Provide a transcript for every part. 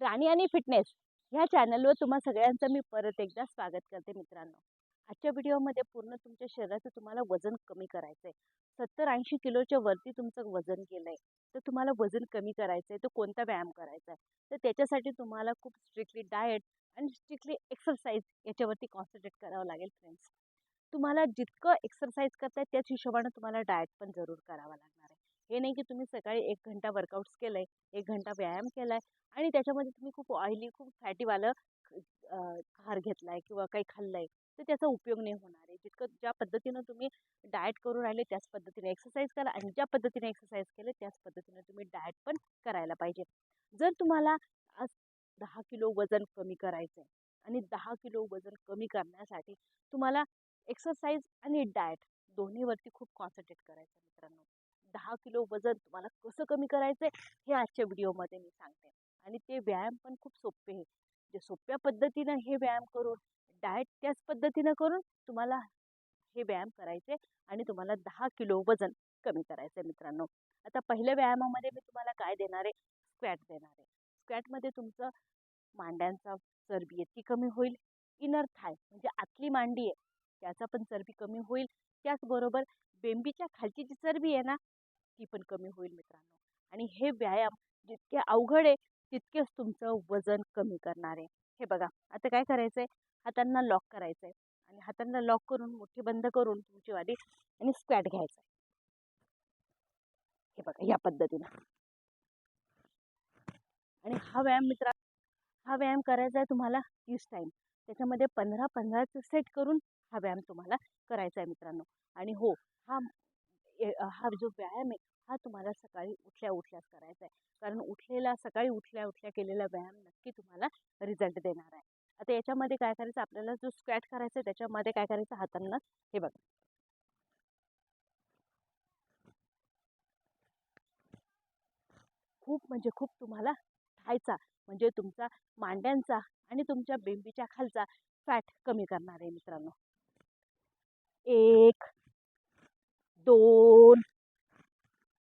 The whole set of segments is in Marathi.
राणी आणि फिटनेस ह्या चॅनलवर तुम्हा सगळ्यांचं मी परत एकदा स्वागत करते मित्रांनो. आजच्या व्हिडिओमध्ये पूर्ण तुमच्या शरीराचं तुम्हाला वजन कमी करायचं आहे सत्तर ऐंशी किलोच्या वरती तुमचं वजन गेलं आहे तर तुम्हाला वजन कमी करायचं आहे तर कोणता व्यायाम करायचा आहे तर त्याच्यासाठी तुम्हाला खूप स्ट्रिक्टली डाएट आणि स्ट्रिक्टली एक्सरसाइज याच्यावरती कॉन्सन्ट्रेट करावं लागेल फ्रेंड्स तुम्हाला जितकं एक्सरसाइज करताय त्याच हिशोबानं तुम्हाला डाएट पण जरूर करावा लागेल हे नाही की तुम्ही सकाळी एक घंटा वर्कआउट्स केलं आहे एक घंटा व्यायाम केला आहे आणि त्याच्यामध्ये तुम्ही खूप ऑइली खूप फॅटीवालं आहार घेतला आहे किंवा काही खाल्लं आहे तर त्याचा उपयोग नाही होणार आहे. जितकं ज्या पद्धतीनं तुम्ही डाएट करून राहिले त्याच पद्धतीने एक्सरसाइज करा आणि ज्या पद्धतीने एक्सरसाइज केले त्याच पद्धतीने तुम्ही डाएट पण करायला पाहिजे. जर तुम्हाला आज दहा किलो वजन कमी करायचं आहे आणि दहा किलो वजन कमी करण्यासाठी तुम्हाला एक्सरसाइज आणि डाएट दोन्हीवरती खूप कॉन्सन्ट्रेट करायचं मित्रांनो. दहा किलो वजन तुम्हाला कसं कमी करायचं आहे हे आजच्या व्हिडिओमध्ये मी सांगते. आणि ते व्यायाम पण खूप सोपे आहे. जे सोप्या पद्धतीनं हे व्यायाम करून डाएट त्याच पद्धतीनं करून तुम्हाला हे व्यायाम करायचे आणि तुम्हाला दहा किलो वजन कमी करायचं आहे मित्रांनो. आता पहिल्या व्यायामामध्ये मी तुम्हाला काय देणार आहे? स्क्वॅट देणार आहे. स्क्वॅटमध्ये तुमचं मांड्यांचा चरबी आहे ती कमी होईल. इनर थाय म्हणजे आतली मांडी आहे त्याचा पण चरबी कमी होईल. त्याचबरोबर बेंबीच्या खालची जी चरबी आहे ना ती पण कमी होईल मित्रांनो. आणि हे व्यायाम जितके अवघड आहे तितकेच तुमचं वजन कमी करणार आहे. हे बघा आता काय करायचं आहे हातांना लॉक करायचं आहे आणि हातांना लॉक करून मुठी बंद करून तुमची वाली आणि स्क्वॅट घ्यायचं आहे हे बघा या पद्धतीनं. आणि हा व्यायाम मित्रा हा व्यायाम करायचा आहे तुम्हाला तीस टाईम त्याच्यामध्ये पंधरा पंधराचं सेट करून हा व्यायाम तुम्हाला करायचा आहे मित्रांनो. आणि हो हा हा जो व्यायाम आहे हा तुम्हाला सकाळी उठल्या उठल्याच करायचा आहे कारण उठलेला सकाळी उठल्या उठल्या केलेला व्यायाम नक्की तुम्हाला रिझल्ट देणार आहे. आता याच्यामध्ये काय करायचं? आपल्याला जो स्क्वॅट करायचा आहे त्याच्यामध्ये काय करायचं हातांना? हे बघा. खूप म्हणजे खूप तुम्हाला खायचा म्हणजे तुमचा मांड्यांचा आणि तुमच्या बेंबीच्या खालचा फॅट कमी करणार आहे मित्रांनो. एक दोन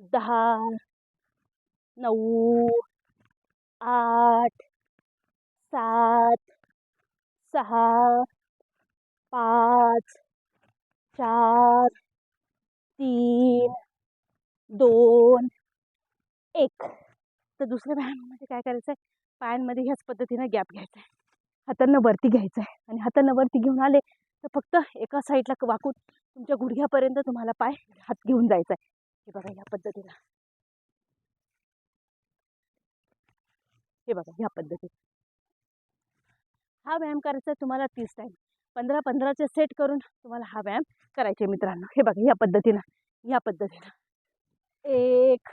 दहा नऊ आठ सात सहा पाच चार तीन दोन एक. तर दुसऱ्या व्यायामामध्ये काय करायचं आहे पायांमध्ये ह्याच पद्धतीनं गॅप घ्यायचा आहे हातांना वरती घ्यायचं आहे आणि हातांना वरती घेऊन आले तर फक्त एका साईडला वाकून तुमच्या गुडघ्यापर्यंत तुम्हाला पाय हात घेऊन जायचा आहे हे बघा ह्या पद्धतीला. हे बघा ह्या पद्धतीत. हा व्यायाम करायचा तुम्हाला तीस टाईम पंधरा पंधराचे सेट करून तुम्हाला हा व्यायाम करायचे मित्रांनो. हे बघा ह्या पद्धतीनं ह्या पद्धतीनं. एक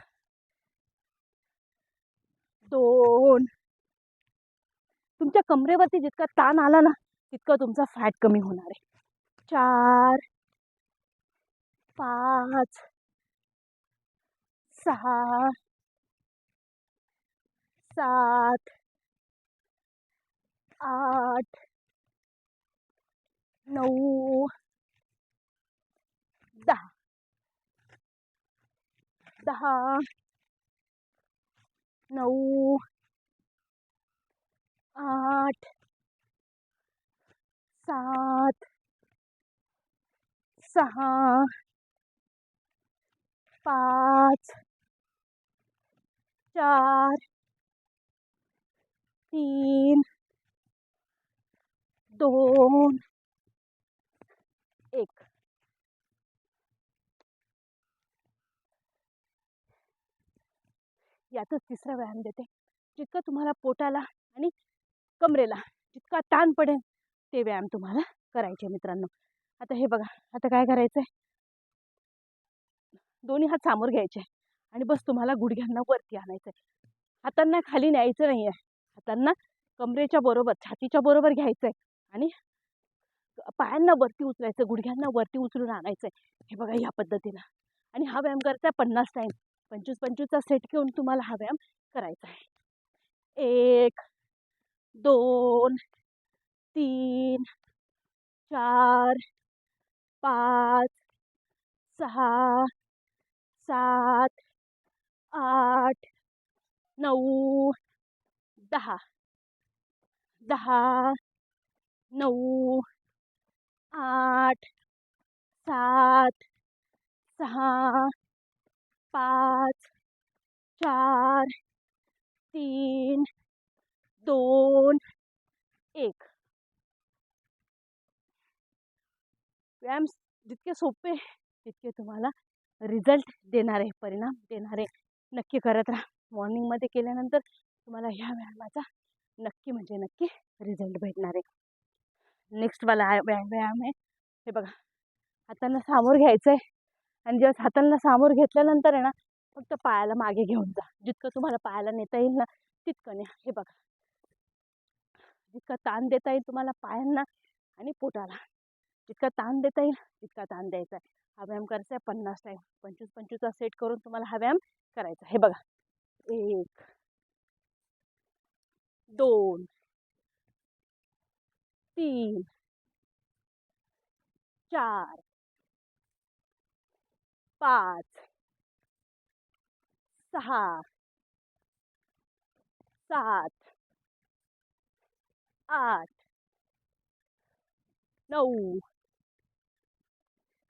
दोन. तुमच्या कमरेवरती जितका ताण आला ना तितकं तुमचा फॅट कमी होणार आहे. चार पाच सहा सात आठ नऊ दहा दहा नऊ आठ सात सहा पाच चार तीन दोन एक. यातच तिसरा व्यायाम देते. जितकं तुम्हाला पोटाला आणि कमरेला जितका ताण पडेल ते व्यायाम तुम्हाला करायचे मित्रांनो. आता हे बघा आता काय करायचं आहे दोन्ही हात समोर घ्यायचे. आणि बस तुम्हाला गुडघ्यांना वरती आणायचं आहे हातांना खाली न्यायचं नाही आहे हातांना कमरेच्या बरोबर छातीच्या बरोबर घ्यायचं आहे आणि पायांना वरती उचलायचं गुडघ्यांना वरती उचलून आणायचं आहे हे बघा ह्या पद्धतीनं. आणि हा व्यायाम करताय पन्नास टाईम पंचवीस पंचवीसचा सेट घेऊन तुम्हाला हा व्यायाम करायचा आहे. एक दोन तीन चार पाच सहा सात आठ, नऊ, दहा दहा, नऊ, आठ, सात, सहा, पाच, चार, तीन, दोन, एक. व्यायाम जितके सोपे तितके तुम्हाला रिझल्ट देणारे, परिणाम देणारे. नक्की करत राहा. मॉर्निंगमध्ये केल्यानंतर तुम्हाला ह्या व्यायामाचा नक्की म्हणजे नक्की रिझल्ट भेटणार आहे. नेक्स्टवाला व्यायाम व्यायाम आहे. हे बघा. हातांना सामोर घ्यायचं आहे आणि जेव्हा हातांना सामोर घेतल्यानंतर आहे ना फक्त पायाला मागे घेऊन जा. जितकं तुम्हाला पायाला नेता येईल ना तितकं न्या. हे बघा. जितका ताण देता येईल तुम्हाला पायांना आणि पोटाला. जितका ताण देता येईल, तितका ताण द्यायचा आहे. हा व्यायाम करायचा आहे, पन्नास टाईम पंचवीस, पंचवीसचा सेट करून तुम्हाला हा व्यायाम करायचा हे बघा. एक, दोन, तीन, चार, पाच, सहा, सात, आठ, नऊ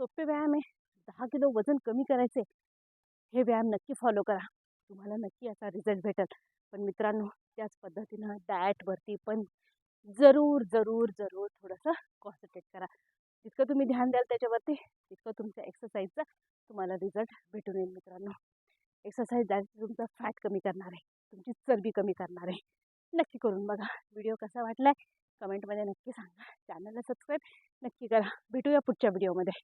सोपे व्यायाम आहे. दहा किलो वजन कमी करायचे हे व्यायाम नक्की फॉलो करा. तुम्हाला नक्की याचा रिझल्ट भेटेल. पण मित्रांनो त्याच पद्धतीनं डाएटवरती पण जरूर जरूर जरूर थोडंसं कॉन्सन्ट्रेट करा. जितकं तुम्ही ध्यान द्याल त्याच्यावरती तितकं तुमच्या एक्सरसाइजचा तुम्हाला रिझल्ट भेटून येईल मित्रांनो. एक्सरसाइज द्यायचं तुमचा फॅट कमी करणार आहे. तुमची चरबी कमी करणार आहे. नक्की करून बघा. व्हिडिओ कसा वाटला आहे कमेंटमध्ये नक्की सांगा. चॅनलला सबस्क्राईब नक्की करा. भेटूया पुढच्या व्हिडिओमध्ये